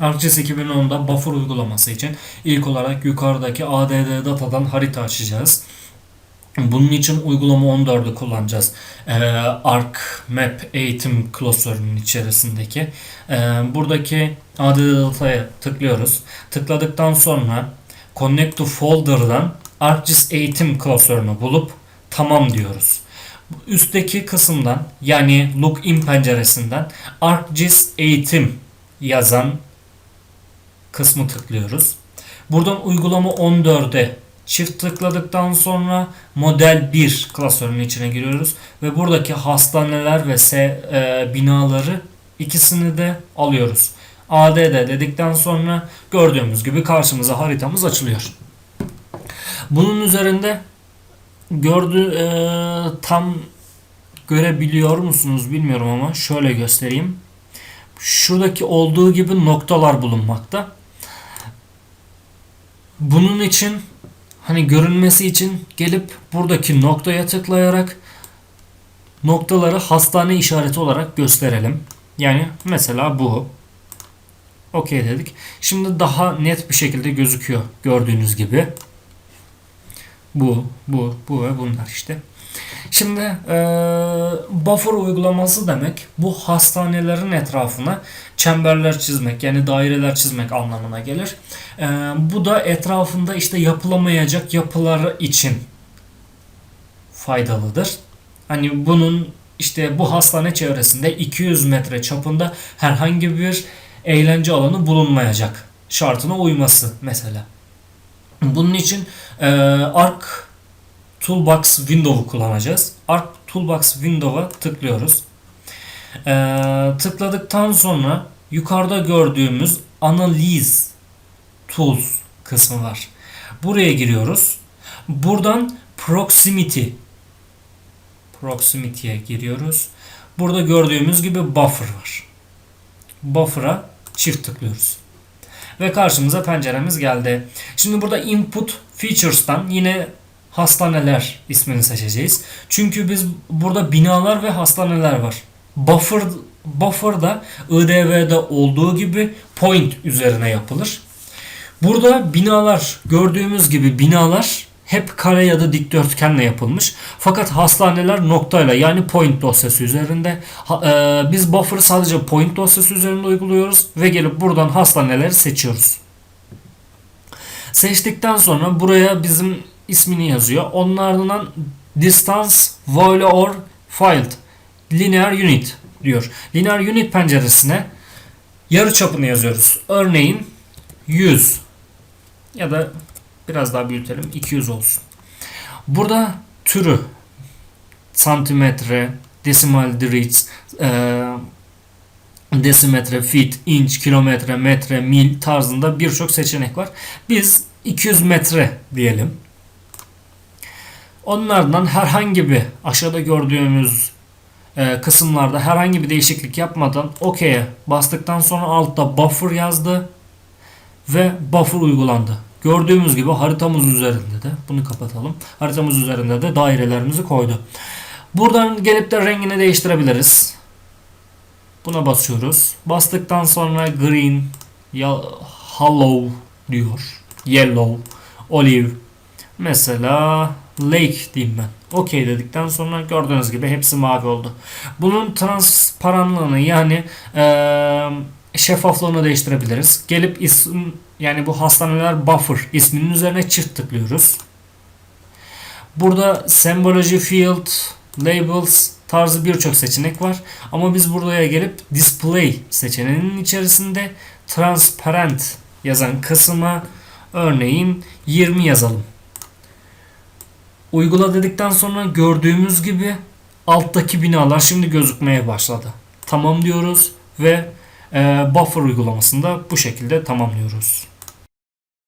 ArcGIS 2010'da buffer uygulaması için ilk olarak yukarıdaki ADD datadan harita açacağız. Bunun için uygulama 14'ü kullanacağız. Ee, ArcMap eğitim klasörünün içerisindeki. Ee, buradaki ADD dataya tıklıyoruz. Tıkladıktan sonra Connect to Folder'dan ArcGIS eğitim klasörünü bulup tamam diyoruz. Üstteki kısımdan yani Login penceresinden ArcGIS eğitim yazan kısmı tıklıyoruz. Buradan uygulama 14'e çift tıkladıktan sonra model 1 klasörünün içine giriyoruz ve buradaki hastaneler ve se, e, binaları ikisini de alıyoruz. ADD dedikten sonra gördüğümüz gibi karşımıza haritamız açılıyor. Bunun üzerinde gördü e, tam görebiliyor musunuz bilmiyorum ama şöyle göstereyim. Şuradaki olduğu gibi noktalar bulunmakta. Bunun için hani görünmesi için gelip buradaki noktaya tıklayarak noktaları hastane işareti olarak gösterelim. Yani mesela bu. Okey dedik. Şimdi daha net bir şekilde gözüküyor gördüğünüz gibi. Bu, bu, bu ve bunlar işte. Şimdi e, buffer uygulaması demek bu hastanelerin etrafına çemberler çizmek yani daireler çizmek anlamına gelir. E, bu da etrafında işte yapılamayacak yapılar için faydalıdır. Hani bunun işte bu hastane çevresinde 200 metre çapında herhangi bir eğlence alanı bulunmayacak şartına uyması mesela. Bunun için e, Arc Toolbox Window'u kullanacağız. Arc Toolbox Window'a tıklıyoruz. E, tıkladıktan sonra yukarıda gördüğümüz Analyze Tools kısmı var. Buraya giriyoruz. Buradan Proximity Proximity'ye giriyoruz. Burada gördüğümüz gibi buffer var. Buffer'a çift tıklıyoruz. Ve karşımıza penceremiz geldi. Şimdi burada input features'tan yine hastaneler ismini seçeceğiz. Çünkü biz burada binalar ve hastaneler var. Buffer buffer'da IDV'de olduğu gibi point üzerine yapılır. Burada binalar gördüğümüz gibi binalar hep kare ya da dikdörtgenle yapılmış. Fakat hastaneler noktayla yani point dosyası üzerinde. E, biz buffer'ı sadece point dosyası üzerinde uyguluyoruz ve gelip buradan hastaneleri seçiyoruz. Seçtikten sonra buraya bizim ismini yazıyor. Onun ardından distance, voile or filed linear unit diyor. Linear unit penceresine yarı çapını yazıyoruz. Örneğin 100 ya da biraz daha büyütelim 200 olsun. Burada türü santimetre, desimal digits, e, desimetre, fit, inç, kilometre, metre, mil tarzında birçok seçenek var. Biz 200 metre diyelim. Onlardan herhangi bir aşağıda gördüğümüz e, kısımlarda herhangi bir değişiklik yapmadan OK'ye bastıktan sonra altta buffer yazdı ve buffer uygulandı. Gördüğümüz gibi haritamız üzerinde de bunu kapatalım. Haritamız üzerinde de dairelerimizi koydu. Buradan gelip de rengini değiştirebiliriz. Buna basıyoruz. Bastıktan sonra green, hollow diyor. Yellow, olive. Mesela lake diyeyim ben. Okey dedikten sonra gördüğünüz gibi hepsi mavi oldu. Bunun transparanlığını yani ee, şeffaflığını değiştirebiliriz. Gelip isim yani bu hastaneler buffer isminin üzerine çift tıklıyoruz. Burada symbology field, labels tarzı birçok seçenek var. Ama biz buraya gelip display seçeneğinin içerisinde transparent yazan kısma örneğin 20 yazalım. Uygula dedikten sonra gördüğümüz gibi alttaki binalar şimdi gözükmeye başladı. Tamam diyoruz ve e, buffer uygulamasında bu şekilde tamamlıyoruz.